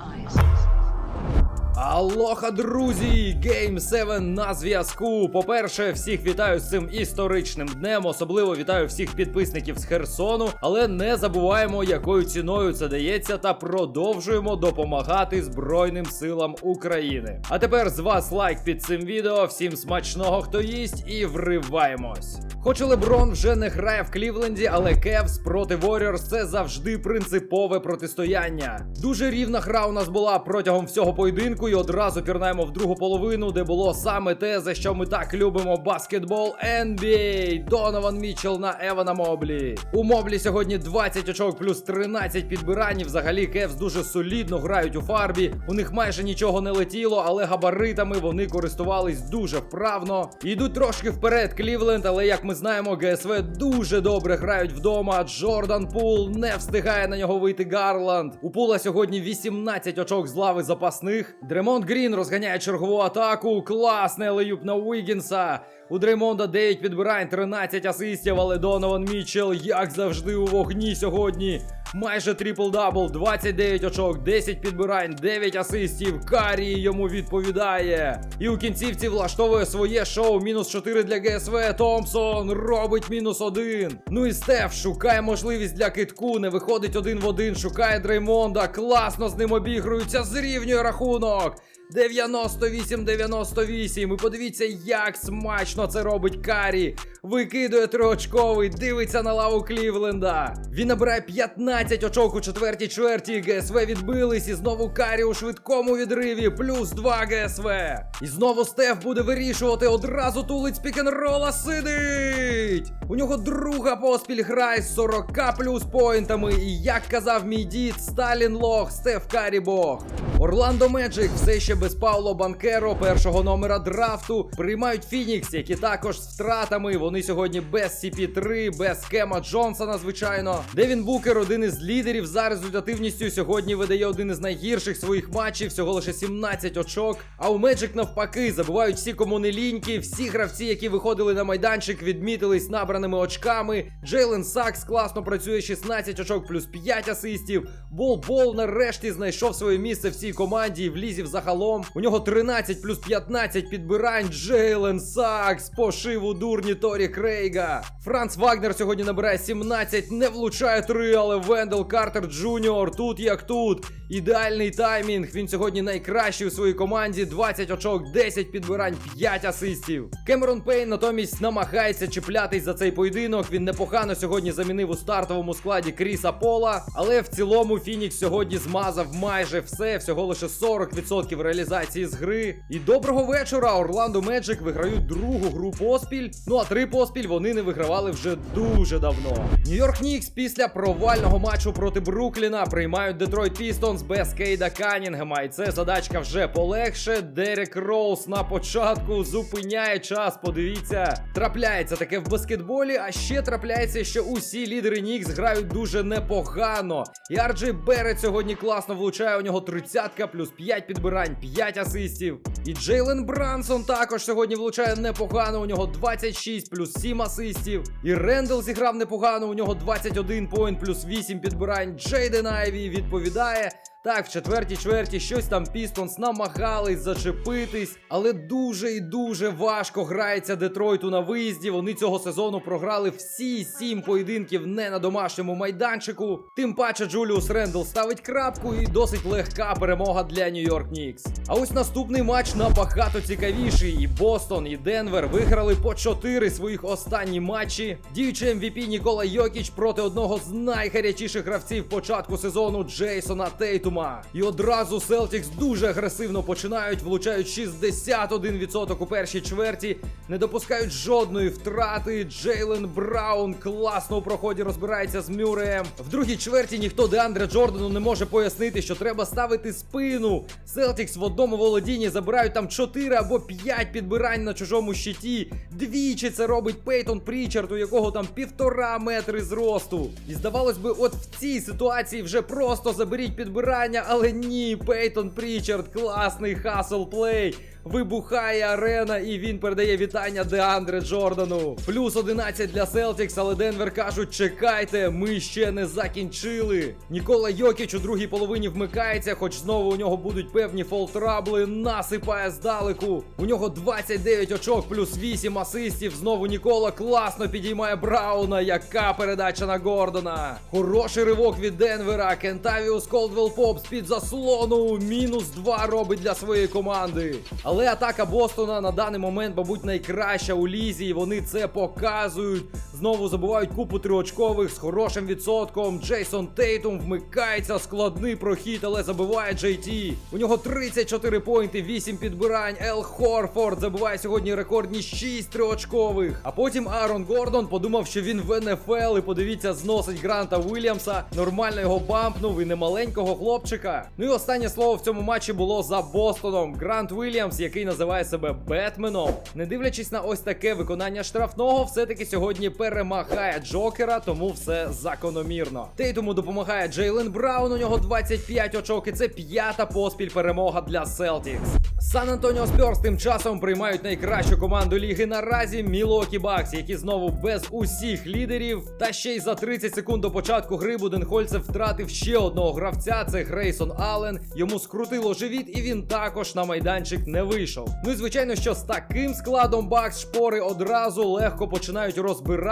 eyes. Алоха, друзі! Game 7 на зв'язку. По-перше, всіх вітаю з цим історичним днем. Особливо вітаю всіх підписників з Херсону, але не забуваємо, якою ціною це дається, та продовжуємо допомагати Збройним силам України. А тепер з вас лайк під цим відео. Всім смачного, хто їсть, і вриваємось. Хоч Леброн вже не грає в Клівленді, але Кевс проти Warriors – це завжди принципове протистояння. Дуже рівна гра у нас була протягом всього поєдинку, і одразу пірнаємо в другу половину, де було саме те, за що ми так любимо баскетбол NBA. Донован Мітчелл на Евана Моблі. У Моблі сьогодні 20 очок плюс 13 підбирань. Взагалі Кевс дуже солідно грають у фарбі. У них майже нічого не летіло, але габаритами вони користувались дуже вправно. Йдуть трошки вперед Клівленд, але як ми знаємо, ГСВ дуже добре грають вдома. Джордан Пул не встигає на нього вийти Гарланд. У Пула сьогодні 18 очок з лави запасних. Дремонт Грін розганяє чергову атаку. Класний леюб на Уігінса. У Дреймонда 9 підбирань, 13 асистів, але Донован Мітчелл, як завжди, у вогні сьогодні. Майже трипл-дабл, 29 очок, 10 підбирань, 9 асистів. Карі йому відповідає. І у кінцівці влаштовує своє шоу. Мінус 4 для ГСВ. Томпсон робить мінус 1. Ну і Стеф шукає можливість для китку. Не виходить один в один. Шукає Дреймонда. Класно з ним обігрується. Зрівнює рахунок. 98-98. І подивіться, як смачно це робить Карі. Викидує триочковий, дивиться на лаву Клівленда. Він набирає 15 очок у четвертій чверті. ГСВ відбились. І знову Карі у швидкому відриві. Плюс 2 ГСВ. І знову Стеф буде вирішувати. Одразу тулить спікенрола сидить. У нього друга поспіль грає з 40 плюс поінтами. І як казав мій дід, Сталін Лох, Стеф Карі Бог. Орландо Меджик все ще без Пауло Банкеро, першого номера драфту. Приймають Фінікс, які також з втратами. Вони сьогодні без CP3, без Кема Джонсона, звичайно. Девін Букер, один із лідерів за результативністю, сьогодні видає один із найгірших своїх матчів, всього лише 17 очок. А у Меджик навпаки забувають всі, кому ліньки. Всі гравці, які виходили на майданчик, відмітились набраними очками. Джейлен Сакс класно працює 16 очок плюс 5 асистів. Бол Бол нарешті знайшов своє місце в цій команді і влізів загалом. У нього 13 плюс 15 підбирань. Джейлен Сакс пошив у дурні Торі Крейга. Франц Вагнер сьогодні набирає 17, не влучає 3, але Вендел Картер Джуніор тут як тут. Ідеальний таймінг. Він сьогодні найкращий у своїй команді. 20 очок, 10 підбирань, 5 асистів. Кемерон Пейн натомість намагається чіплятись за цей поєдинок. Він непогано сьогодні замінив у стартовому складі Кріса Пола. Але в цілому Фінікс сьогодні змазав майже все, всього лише 40% реалізації з гри. І доброго вечора. Орландо Меджик виграють другу гру поспіль. Ну а три поспіль вони не вигравали вже дуже давно. Нью-Йорк Нікс після провального матчу проти Брукліна приймають Детройт Пістонс без Кейда Канінгема. І це задачка вже полегше. Дерек Роуз на початку зупиняє час. Подивіться, трапляється таке в баскетболі. А ще трапляється, що усі лідери Нікс грають дуже непогано. І Арджей Берет сьогодні класно влучає. У нього 30 плюс 5 підбирань, 5 асистів. І Джейлен Брансон також сьогодні влучає непогано. У нього 26 плюс 7 асистів. І Рендел зіграв непогано. У нього 21 поінт плюс 8 підбирань. Джейден Айві відповідає. Так, в четвертій чверті щось там Пістонс намагались зачепитись, але дуже і дуже важко грається Детройту на виїзді. Вони цього сезону програли всі сім поєдинків не на домашньому майданчику. Тим паче Джуліус Рендл ставить крапку і досить легка перемога для Нью-Йорк Нікс. А ось наступний матч набагато цікавіший. І Бостон, і Денвер виграли по 4 своїх останні матчі. Діючий МВП Нікола Йокіч проти одного з найгарячіших гравців початку сезону Джейсона Тейтума. І одразу Селтікс дуже агресивно починають, влучають 61% у першій чверті, не допускають жодної втрати. Джейлен Браун класно у проході розбирається з Мюреєм. В другій чверті ніхто Деандре Джордану не може пояснити, що треба ставити спину. Селтікс в одному володінні забирають там 4 або 5 підбирань на чужому щиті. Двічі це робить Пейтон Прічард, у якого там півтора метри зросту. І здавалось би, от в цій ситуації вже просто заберіть підбирання, але ні, Пейтон Прічард, класний хасл плей. Вибухає арена, і він передає вітання Деандре Джордану. Плюс 11 для Celtics, але Денвер кажуть, чекайте, ми ще не закінчили. Нікола Йокіч у другій половині вмикається, хоч знову у нього будуть певні фолтрабли, насипає здалеку. У нього 29 очок, плюс 8 асистів. Знову Нікола класно підіймає Брауна. Яка передача на Гордона. Хороший ривок від Денвера. Кентавіус Колдвелл Поп з-під заслону. Мінус 2 робить для своєї команди. Але атака Бостона на даний момент, мабуть, найкраща у лізі. І вони це показують. Знову забувають купу триочкових з хорошим відсотком. Джейсон Тейтум вмикається, складний прохід, але забиває Ті. У нього 34 поінти, 8 підбирань. Ел Хорфорд забиває сьогодні рекордні 6 триочкових. А потім Аарон Гордон подумав, що він в НФЛ і подивіться, зносить Гранта Уільямса. Нормально його бампнув і немаленького хлопчика. Ну і останнє слово в цьому матчі було за Бостоном. Грант Уільямс, який називає себе Бетменом. Не дивлячись на ось таке виконання штрафного, все-таки сьогодні перемагає Джокера, тому все закономірно. Тейтуму допомагає Джейлен Браун. У нього 25 очок, і це п'ята поспіль перемога для Celtics. Сан Антоніо Спьорс тим часом приймають найкращу команду ліги наразі Мілокі Бакс, які знову без усіх лідерів. Та ще й за 30 секунд до початку гри Буденхольцев втратив ще одного гравця. Це Грейсон Аллен. Йому скрутило живіт, і він також на майданчик не вийшов. Ну і звичайно, що з таким складом Бакс шпори одразу легко починають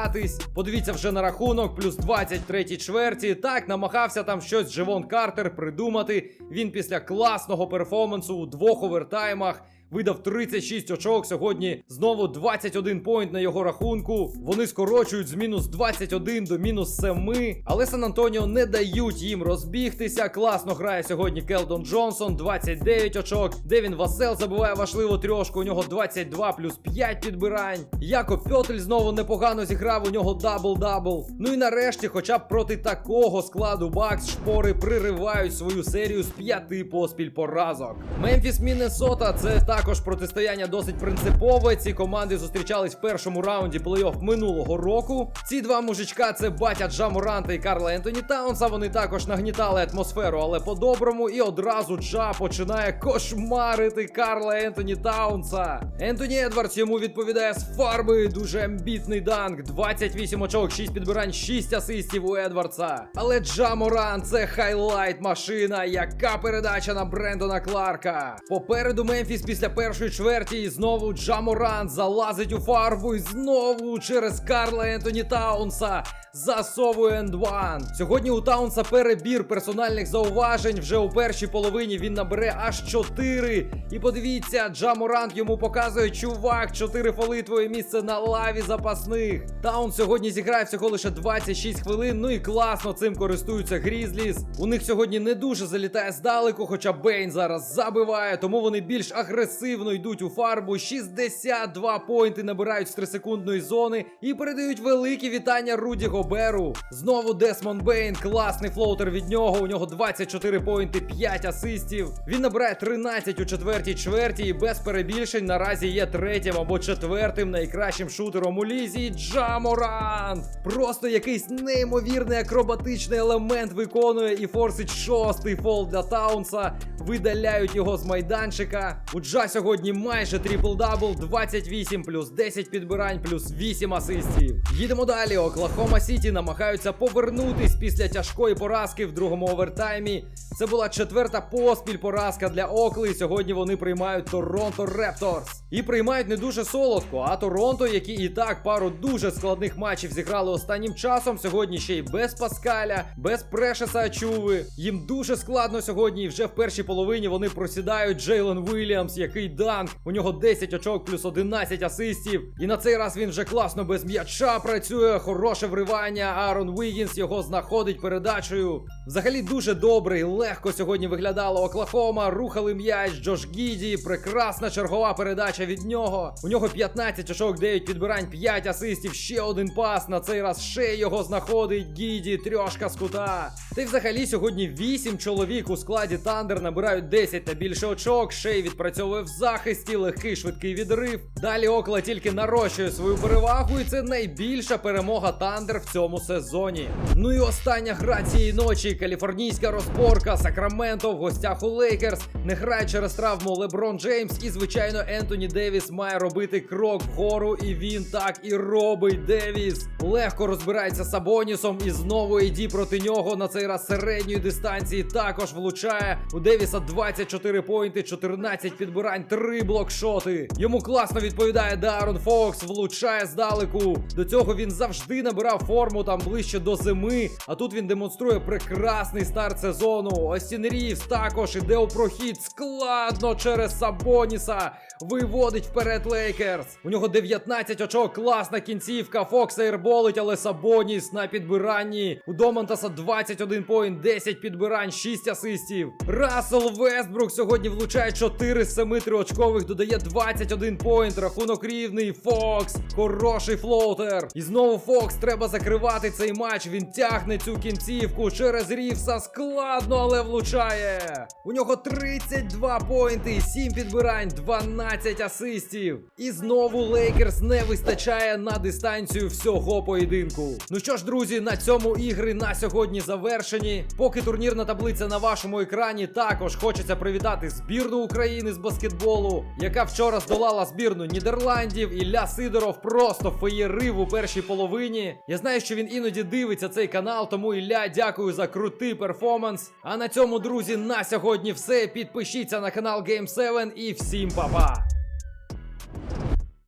розбиратись. Подивіться вже на рахунок, плюс 23 чверті. Так намагався там щось Живон Картер придумати. Він після класного перформансу у двох овертаймах. Видав 36 очок. Сьогодні знову 21 поінт на його рахунку. Вони скорочують з мінус 21 до мінус 7. Але Сан Антоніо не дають їм розбігтися. Класно грає сьогодні Келдон Джонсон, 29 очок. Девін Васел забиває важливу трьошку. У нього 22 плюс 5 підбирань. Яко Пьотль знову непогано зіграв. У нього дабл-дабл. Ну і нарешті, хоча б проти такого складу Бакс шпори приривають свою серію з п'яти поспіль поразок. Мемфіс Міннесота це також протистояння досить принципове. Ці команди зустрічались в першому раунді плей-офф минулого року. Ці два мужичка це батя Джа Моранта і Карла Ентоні Таунса. Вони також нагнітали атмосферу, але по-доброму. І одразу Джа починає кошмарити Карла Ентоні Таунса. Ентоні Едвардс йому відповідає з фарби. Дуже амбітний данк. 28 очок, 6 підбирань, 6 асистів у Едвардса. Але Джа Моран це хайлайт машина. Яка передача на Брендона Кларка. Попереду Мемфіс після першої чверті і знову Джа Моран залазить у фарбу і знову через Карла Ентоні Таунса. Засовує ендван. Сьогодні у Таунса перебір персональних зауважень. Вже у першій половині він набере аж 4. І подивіться, Джа Морант йому показує, чувак, 4 фоли твоє місце на лаві запасних. Таун сьогодні зіграє всього лише 26 хвилин. Ну і класно цим користуються Грізліс. У них сьогодні не дуже залітає здалеку, хоча Бейн зараз забиває, тому вони більш агресивно йдуть у фарбу. 62 поінти набирають з 3-секундної зони і передають великі вітання Руді Гоберу. Знову Десмон Бейн, класний флоутер від нього. У нього 24 поінти, 5 асистів. Він набирає 13 у четвертій чверті і без перебільшень наразі є третім або четвертим найкращим шутером у лізі. Джаморант! Просто якийсь неймовірний акробатичний елемент виконує і форсить шостий фол для Таунса. Видаляють його з майданчика. У Джа сьогодні майже трипл-дабл, 28 плюс 10 підбирань, плюс 8 асистів. Їдемо далі. Оклахома Сіті намагаються повернутись після тяжкої поразки в другому овертаймі. Це була четверта поспіль поразка для Окли. Сьогодні вони приймають Торонто Репторс. І приймають не дуже солодко, а Торонто, які і так пару дуже складних матчів зіграли останнім часом. Сьогодні ще й без Паскаля, без Прешеса Ачуви. Їм дуже складно сьогодні, і вже в першій половині вони просідають Джейлен Вільямс, який данк. У нього 10 очок плюс 11 асистів. І на цей раз він вже класно без м'яча працює. Хороше вривання. Арон Вігінс його знаходить передачею. Взагалі дуже добрий, легко сьогодні виглядала Оклахома. Рухали м'яч Джош Гіді. Прекрасна чергова передача від нього. У нього 15 очок, 9 підбирань, 5 асистів, ще один пас. На цей раз ще його знаходить Гіді, трьошка з кута. Та й взагалі сьогодні 8 чоловік у складі Тандер набирають 10 та більше очок. Шей відпрацьовує в захисті, легкий швидкий відрив. Далі Окла тільки нарощує свою перевагу, і це найбільша перемога Тандер в цьому сезоні. Ну і остання гра цієї ночі. Каліфорнійська розборка, Сакраменто в гостях у Лейкерс. Не грає через травму Леброн Джеймс, і звичайно Ентоні Девіс має робити крок вгору, і він так і робить. Девіс легко розбирається з Сабонісом, і знову іді проти нього на цей раз середньої дистанції. Також влучає у Девіса 24 поінти, 14 підбирань, 3 блокшоти. Йому класно відповідає Дарон Фокс, влучає здалеку. До цього він завжди набирав форму там ближче до зими. А тут він демонструє прекрасний старт сезону. Остін Рівс також іде у прохід складно через Сабоніса. Виводить вперед Лейкерс. У нього 19 очок, класна кінцівка. Фокс ейрболить, але Сабоніс на підбиранні. У Домантаса 21 поінт, 10 підбирань, 6 асистів. Рассел Вестбрук сьогодні влучає 4 з 7 триочкових, додає 21 поінт. Рахунок рівний. Фокс. Хороший флоутер. І знову Фокс треба закривати цей матч. Він тягне цю кінцівку через Рівса. Складно, але влучає. У нього 32 поінти, 7 підбирань, 12 асистів. І знову Лейкерс не вистачає на дистанцію всього поєдинку. Ну що ж, друзі, на цьому ігри на сьогодні завершені. Поки турнірна таблиця на вашому екрані, також хочеться привітати збірну України з баскетболу, яка вчора здолала збірну Нідерландів. Ілля Сидоров просто феєрив у першій половині. Я знаю, що він іноді дивиться цей канал, тому Ілля, дякую за крутий перформанс. А на цьому, друзі, на сьогодні все. Підпишіться на канал Game7 і всім па-па!